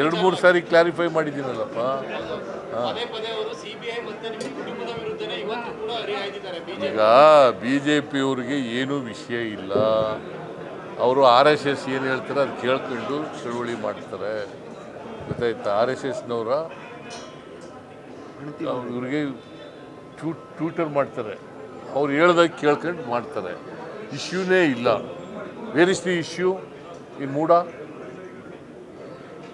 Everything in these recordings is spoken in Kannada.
ಎರಡು ಮೂರು ಸಾರಿ ಕ್ಲಾರಿಫೈ ಮಾಡಿದ್ದೀನಲ್ಲಪ್ಪ. ಪದೇ ಪದೇ ಅವರು ಮತ್ತೆ ನಿಮ್ಮ ಕುಟುಂಬದ ವಿರುದ್ಧನೇ ಇವತ್ತು ಕೂಡ ಹರಿಹಾಯ್ದಿದ್ದಾರೆ ಬಿಜೆಪಿ ಈಗ ಬಿ ಜೆ ಪಿಯವ್ರಿಗೆ ಏನೂ ವಿಷಯ ಇಲ್ಲ. ಅವರು ಆರ್ ಎಸ್ ಎಸ್ ಏನು ಹೇಳ್ತಾರೆ ಅದು ಕೇಳ್ಕೊಂಡು ಚಳುವಳಿ ಮಾಡ್ತಾರೆ. ಗೊತ್ತಾಯ್ತಾ? ಆರ್ ಎಸ್ ಎಸ್ನವರ ಇವ್ರಿಗೆ ಟ್ಯೂ ಟ್ಯೂಟರ್ ಮಾಡ್ತಾರೆ. ಅವ್ರು ಹೇಳ್ದಾಗ ಕೇಳ್ಕೊಂಡು ಮಾಡ್ತಾರೆ. ಇಶ್ಯೂನೇ ಇಲ್ಲ. Where is the issue in ಮೂಡ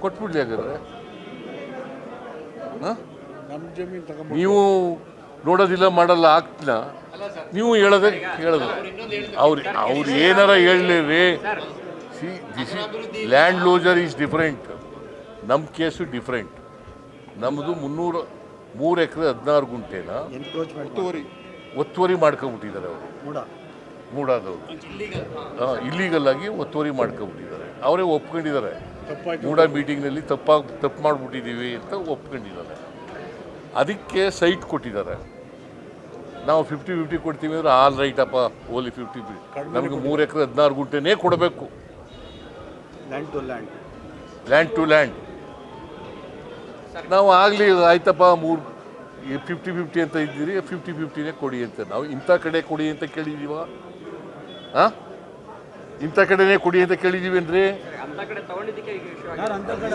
ಕೊಟ್ಬಿಡ್ಲಿ ಹಾಗಾದ್ರೆ. ಹಾಂ? ನೀವು ನೋಡೋದಿಲ್ಲ ಮಾಡಲ್ಲ ಆಗ್ತಿಲ್ಲ. ನೀವು ಹೇಳದೆ ಹೇಳೋದು. ಅವ್ರು ಅವ್ರು ಏನಾರ ಹೇಳಲಿ see this land loser is different ನಮ್ಮ ಕೇಸು ಡಿಫ್ರೆಂಟ್ ನಮ್ಮದು ಮುನ್ನೂರು ಮೂರು ಎಕರೆ ಹದಿನಾರು ಗುಂಟೆನ? ಒತ್ತುವರಿ. ಒತ್ತುವರಿ ಮಾಡ್ಕೊಂಬಿಟ್ಟಿದ್ದಾರೆ ಅವರು. ಮೂಡ. ಮೂಡಾದವರು. ಇಲ್ಲೀಗಲ್ ಆಗಿ ಒತ್ತುವರಿ ಮಾಡ್ಕೊಂಬಿಟ್ಟಿದ್ದಾರೆ. ಅವರೇ ಒಪ್ಕೊಂಡಿದ್ದಾರೆ. ಮೂಡ ಮೀಟಿಂಗ್ನಲ್ಲಿ ತಪ್ಪಾಗಿ ತಪ್ಪು ಮಾಡಿಬಿಟ್ಟಿದ್ದೀವಿ ಅಂತ ಒಪ್ಕೊಂಡಿದ್ದಾರೆ. ಅದಕ್ಕೆ ಸೈಟ್ ಕೊಟ್ಟಿದ್ದಾರೆ. ನಾವು ಫಿಫ್ಟಿ ಫಿಫ್ಟಿ ಕೊಡ್ತೀವಿ ಅಂದ್ರೆ ಆಲ್ ರೈಟ್ ಅಪ್ಪ ಓಲಿ ಫಿಫ್ಟಿ ನಮಗೆ ಮೂರು ಎಕರೆ ಹದಿನಾರು ಗುಂಟೆನೇ ಕೊಡಬೇಕು. Land to land land to land ನಾವು ಆಗಲಿ ಆಯ್ತಪ್ಪ ಮೂರು ಫಿಫ್ಟಿ ಫಿಫ್ಟಿ ಅಂತ ಇದ್ದೀರಿ ಫಿಫ್ಟಿ ಫಿಫ್ಟಿನೇ ಕೊಡಿ ಅಂತ. ನಾವು ಇಂಥ ಕಡೆ ಕೊಡಿ ಅಂತ ಕೇಳಿದ್ದೀವ? ಹಾಂ ಇಂಥ ಕಡೆನೇ ಕೊಡಿ ಅಂತ ಕಡೆ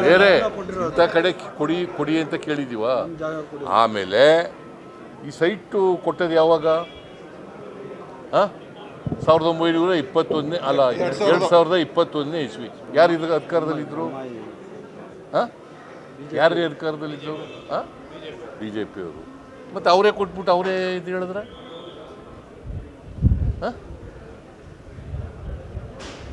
ಬೇರೆ ಇಂಥ ಕಡೆ ಕೊಡಿ ಕೊಡಿ ಅಂತ ಕೇಳಿದೀವ. ಆಮೇಲೆ ಈ ಸೈಟು ಕೊಟ್ಟದ್ದು ಯಾವಾಗ? ಹಾಂ? ಸಾವಿರದ ಒಂಬೈನೂರ ಇಪ್ಪತ್ತೊಂದನೇ ಅಲ್ಲ ಎರಡು ಸಾವಿರದ ಇಪ್ಪತ್ತೊಂದನೇ ಇಸ್ವಿ. ಯಾರು ಇದ್ರ ಅಧಿಕಾರದಲ್ಲಿದ್ದರು ಹಾಂ? ಯಾರು ಅಧಿಕಾರದಲ್ಲಿದ್ದರು ಹಾಂ? ಬಿ ಜೆ ಪಿಯವರು ಮತ್ತು ಅವರೇ ಕೊಟ್ಬಿಟ್ಟು ಅವರೇ ಇದು ಹೇಳಿದ್ರೆ? ಹಾಂ?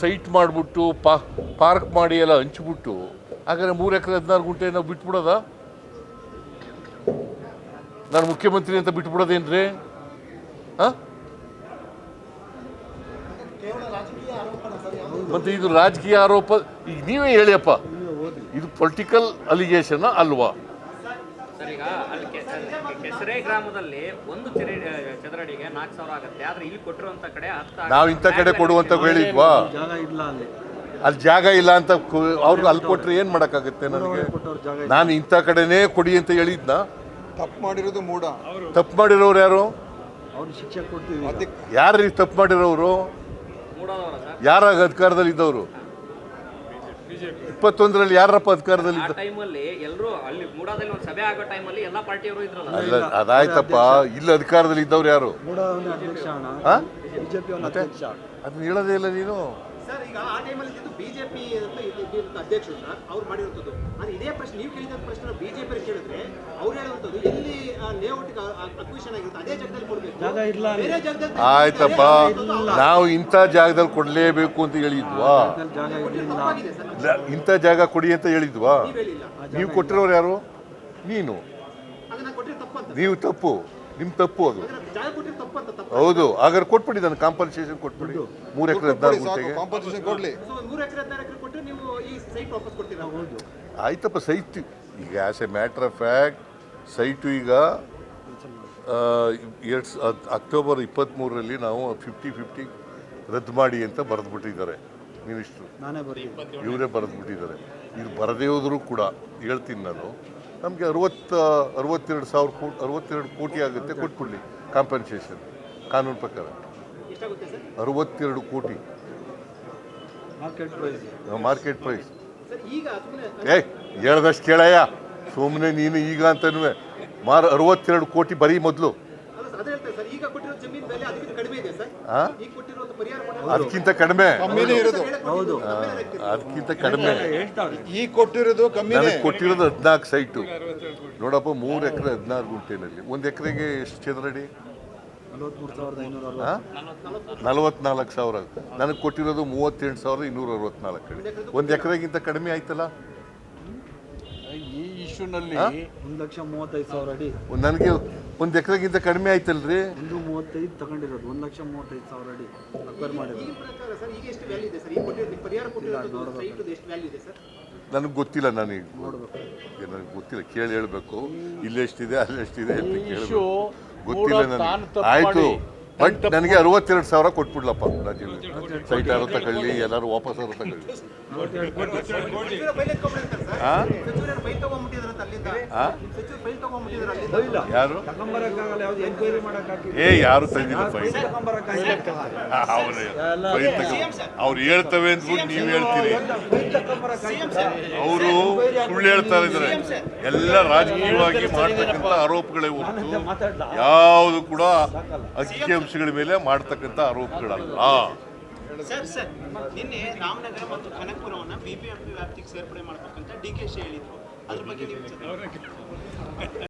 ಸೈಟ್ ಮಾಡಿಬಿಟ್ಟು ಪಾ, ಪಾರ್ಕ್ ಮಾಡಿ ಎಲ್ಲ ಹಂಚ್ಬಿಟ್ಟು, ಹಾಗಾದ್ರೆ ಮೂರು ಎಕರೆ ಹದಿನಾರು ಗುಂಟೆ ನಾವು ಬಿಟ್ಬಿಡೋದ? ನಾನು ಮುಖ್ಯಮಂತ್ರಿ ಅಂತ ಬಿಟ್ಬಿಡೋದೇನ್ರಿ? ಹಾಂ? ಮತ್ತು ಇದು ರಾಜಕೀಯ ಆರೋಪ, ಈಗ ನೀವೇ ಹೇಳಿಯಪ್ಪ ಇದು ಪೊಲಿಟಿಕಲ್ ಅಲಿಗೇಷನ್ ಅಲ್ವಾ? ಸರ್ ಈಗ ಅಲ್ಲಿ ಕೆಸರೆ ಗ್ರಾಮದಲ್ಲಿ ಒಂದು ಚರಿ ಚದರಡಿಗೆ ನಾಲ್ಕು ಸಾವಿರ ಆಗುತ್ತೆ. ಆದ್ರೆ ಇಲ್ಲಿ ಕೊಟ್ಟಿರುವಂತ ಕಡೆ ಹತ್ತು ನಾವು ಇಂಥ ಕಡೆ ಕೊಡುವಂತ ಹೇಳಿದ್ವಾ ಅಲ್ಲಿ ಜಾಗ ಇಲ್ಲ ಅಂತ ಅವ್ರಿಗೆ ಅಲ್ಲಿ ಕೊಟ್ರೆ ಏನು ಮಾಡೋಕ್ಕಾಗುತ್ತೆ ನನಗೆ. ನಾನು ಇಂಥ ಕಡೆನೇ ಕೊಡಿ ಅಂತ ಹೇಳಿದ್ನ? ತಪ್ಪು ಮಾಡಿರೋದು ಮೂಡ. ತಪ್ಪು ಮಾಡಿರೋರು ಯಾರು? ಅವ್ರು ಶಿಕ್ಷೆ ಕೊಡ್ತೀವಿ ಈಗ. ಅದಕ್ಕೆ ಯಾರು ತಪ್ಪು ಮಾಡಿರೋರು? ಯಾರ ಯಾರಾಗ ಅಧಿಕಾರದಲ್ಲಿ ಇದ್ದವರು ಇಪ್ಪತ್ತೊಂದರಲ್ಲಿ ಯಾರಪ್ಪ ಅಧಿಕಾರದಲ್ಲಿ ಟೈಮಲ್ಲಿ ಎಲ್ಲರೂ ಅಲ್ಲಿ ಮೂಡಾದಲ್ಲಿ ಒಂದು ಸಭೆ ಆಗೋ ಟೈಮಲ್ಲಿ ಎಲ್ಲಾ ಪಾರ್ಟಿಯವರು ಇದ್ರಲ್ಲ. ಅಲ್ಲ ಅದಾಯ್ತಪ್ಪ. ಇಲ್ಲಿ ಅಧಿಕಾರದಲ್ಲಿ ಇದ್ದವ್ರು ಯಾರು? ಅದನ್ನ ಹೇಳೋದೇ ಇಲ್ಲ ನೀನು. ಸರ್ ಈಗ ಆ ಟೈಮಲ್ಲಿ ಇದ್ದು ಬಿಜೆಪಿ ಅಧ್ಯಕ್ಷರು ಸರ್ ಅವ್ರು ಮಾಡಿರುವಂಥದ್ದು. ಅದು ಇದೇ ಪ್ರಶ್ನೆ ನೀವು ಕೇಳಿದ ಪ್ರಶ್ನೆ ಬಿಜೆಪಿ ಕೇಳಿದ್ರೆ ಅವ್ರು ಹೇಳುವಂಥದ್ದು ಎಲ್ಲಿ ಲೇಔಟ್ ಅಕ್ವಿಷನ್ ಆಗಿರುತ್ತೆ ಅದೇ ಜಾಗದಲ್ಲಿ ಕೊಡಬೇಕು. ಜಾಗ ಇಲ್ಲ. ಬೇರೆ ಜಾಗದಲ್ಲಿ ಆಯ್ತಪ್ಪ. ನಾವು ಇಂಥ ಜಾಗದಲ್ಲಿ ಕೊಡಲೇಬೇಕು ಅಂತ ಹೇಳಿದ್ವಾ? ಇಂಥ ಜಾಗ ಕೊಡಿ ಅಂತ ಹೇಳಿದ್ವಾ? ನೀವು ಹೇಳಿಲ್ಲ. ನೀವು ಕೊಟ್ಟಿರೋರು ಯಾರು? ನೀನು. ಅದನ್ನ ಕೊಟ್ಟರೆ ತಪ್ಪಂತ. ನೀವು ತಪ್ಪು. ನಿಮ್ಮ ತಪ್ಪು ಅದು. ಹೌದು ಹಾಗಾದ್ರೆ ಕೊಟ್ಬಿಡಿ ನಾನು ಕಾಂಪನ್ಸೇಷನ್ ಕೊಟ್ಬಿಡಿ. ಮೂರು ಎಕರೆ ಹದಿನಾರು ಸಾಕು ಗುಂಟೆಗೆ. ಕಾಂಪನ್ಸೇಷನ್ ಕೊಡ್ಲಿ. ಮೂರು ಎಕರೆ ಹದಿನಾರು ಎಕರೆ ಕೊಟ್ಟರೆ ನೀವು ಈ ಸೈಟ್ ವಾಪಸ್ ಕೊಡ್ತೀರಾ? ಹೌದು. ಆಯ್ತಪ್ಪ ಸೈಟ್ ಈಗ as a matter of fact site ಈಗ ಎರಡು ಅಕ್ಟೋಬರ್ ಇಪ್ಪತ್ತ್ಮೂರರಲ್ಲಿ ನಾವು ಫಿಫ್ಟಿ ಫಿಫ್ಟಿ ರದ್ದು ಮಾಡಿ ಅಂತ ಬರೆದ್ಬಿಟ್ಟಿದ್ದಾರೆ ಮಿನಿಸ್ಟ್ರು ನಾನೇ ಬರೆದು ಇವರೇ ಬರೆದ್ಬಿಟ್ಟಿದ್ದಾರೆ. ಇದು ಬರದೇ ಹೋದರೂ ಕೂಡ ಹೇಳ್ತೀನಿ ನಾನು. ನಮಗೆ ಅರವತ್ತು ಅರವತ್ತೆರಡು ಸಾವಿರ ಕೋಟಿ ಅರವತ್ತೆರಡು ಕೋಟಿ ಆಗುತ್ತೆ ಕೊಟ್ಬಿಡಲಿ ಕಾಂಪನ್ಸೇಷನ್ ಕಾನೂನು ಪ್ರಕಾರ. ಅರವತ್ತೆರಡು ಕೋಟಿ. ಮಾರ್ಕೆಟ್ ಪ್ರೈಸ್ ಏಯ್ ಹೇಳ್ದಷ್ಟು ಕೇಳಯ್ಯ. ಸುಮ್ಮನೆ ನೀನು ಈಗ ಅಂತನೂ ಮಾರು ಅರವತ್ತೆರಡು ಕೋಟಿ ಬರೀ ಮೊದಲು ಅಲ್ಲ ಸರ್, ಅದೇ ಹೇಳ್ತಾರೆ ಸರ್ ಈಗ ಕೊಟ್ಟಿರೋ ಜಮೀನು ಬೆಲೆ ಅದಕ್ಕಿಂತ ಕಡಿಮೆ? ಈಗ ಅದಕ್ಕಿಂತ ಕಡಿಮೆ. ಕಮ್ಮಿನೇ ಇರೋದು. ಹೌದು. ಅದಕ್ಕಿಂತ ಕಡಿಮೆ. ಹೇಳ್ತಾವ್ರೆ ಈ ಕೊಟ್ಟಿರೋದು ಕಮ್ಮಿ ಕೊಟ್ಟಿರೋದು ಹದಿನಾಲ್ಕು ಸೈಟು. ನೋಡಪ್ಪ ಮೂರು ಎಕರೆ ಹದಿನಾರು ಗುಂಟೆನಲ್ಲಿ. ಒಂದು ಎಕರೆಗೆ ಎಷ್ಟು ಚದರಡಿ ನಲವತ್ನಾಲ್ಕು ಸಾವಿರ ನನಗೆ ಕೊಟ್ಟಿರೋದು ಮೂವತ್ತೆಂಟು ಸಾವಿರದ ಇನ್ನೂರ ಅರವತ್ನಾಲ್ಕು ಅಡಿ. ಒಂದು ಎಕರೆಗಿಂತ ಕಡಿಮೆ ಆಯ್ತಲ್ಲ? ಇಶ್ಯೂನಲ್ಲಿ ಒಂದು ಲಕ್ಷ ಮೂವತ್ತೈದು ಸಾವಿರ ಅಡಿ. ಒಂದ್ ನನಗೆ ಒಂದು ಎಕರೆಗಿಂತ ಕಡಿಮೆ ಆಯ್ತಲ್ರಿ? ಒಂದು ಮೂವತ್ತೈದು ತಗೊಂಡಿರೋದು ಒಂದು ಲಕ್ಷ ಮೂವತ್ತೈದು ಸಾವಿರ ಅಡಿ ಅಕ್ವೈರ್ ಮಾಡಿರೋದು. ಈ ಪ್ರಕಾರ ಸರ್ ಈಗ ಎಷ್ಟು ವ್ಯಾಲ್ಯೂ ಇದೆ ಸರ್? ಈಗ ಕೊಟ್ಟಿರೋ ಪರಿಹಾರ ಕೊಟ್ಟಿರೋದು ಸೈಟ್ ಎಷ್ಟು ವ್ಯಾಲ್ಯೂ ಇದೆ ಸರ್? ನನಗೆ ಗೊತ್ತಿಲ್ಲ ನನಗೆ. ನನಗೆ ಗೊತ್ತಿಲ್ಲ ಕೇಳಿ ಹೇಳಬೇಕು. ಇಲ್ಲೆಷ್ಟಿದೆ ಅಲ್ಲೆಷ್ಟಿದೆ ಅಂತ ಕೇಳಬೇಕು. ಗೊತ್ತಿಲ್ಲ ನನಗೆ. ಆಯಿತು. ಬಟ್ ನನಗೆ ಅರವತ್ತೆರಡು ಸಾವಿರ ಕೊಟ್ಬಿಡ್ಲಪ್ಪ ಸೈಟ್ ಯಾರು ತಗೊಳ್ಳಿ ಎಲ್ಲರೂ ವಾಪಸ್ ಅವ್ರು ತಗೊಳ್ಳಿ ಯಾರು? ಏ, ಯಾರು ತಂದಿಲ್ಲ ಫೈಲ್ ಅವ್ರು ಹೇಳ್ತವೆ ಅಂದ್ಬಿಟ್ಟು ನೀವು ಹೇಳ್ತೀರಿ. ಅವರು ಸುಳ್ಳು ಹೇಳ್ತಾ ಇದ್ದಾರೆ. ಎಲ್ಲ ರಾಜಕೀಯವಾಗಿ ಮಾಡ್ತಕ್ಕಂಥ ಆರೋಪಗಳೇ ಹೊರತು ಯಾವುದು ಕೂಡ ಅಂಕಿಅಂಶಗಳ ಮೇಲೆ ಮಾಡತಕ್ಕಂಥ ಆರೋಪಗಳಲ್ಲ. ಸರ್ ಸರ್ ನಿನ್ನೆ ರಾಮನಗರ ಮತ್ತು ಕನಕಪುರವನ್ನ ಬಿಬಿಎಂಪಿ ವ್ಯಾಪ್ತಿಗೆ ಸೇರ್ಪಡೆ ಮಾಡಬೇಕಂತ ಡಿ ಕೆ ಶಿ ಹೇಳಿದ್ರು. ಅದ್ರ ಬಗ್ಗೆ ನೀವು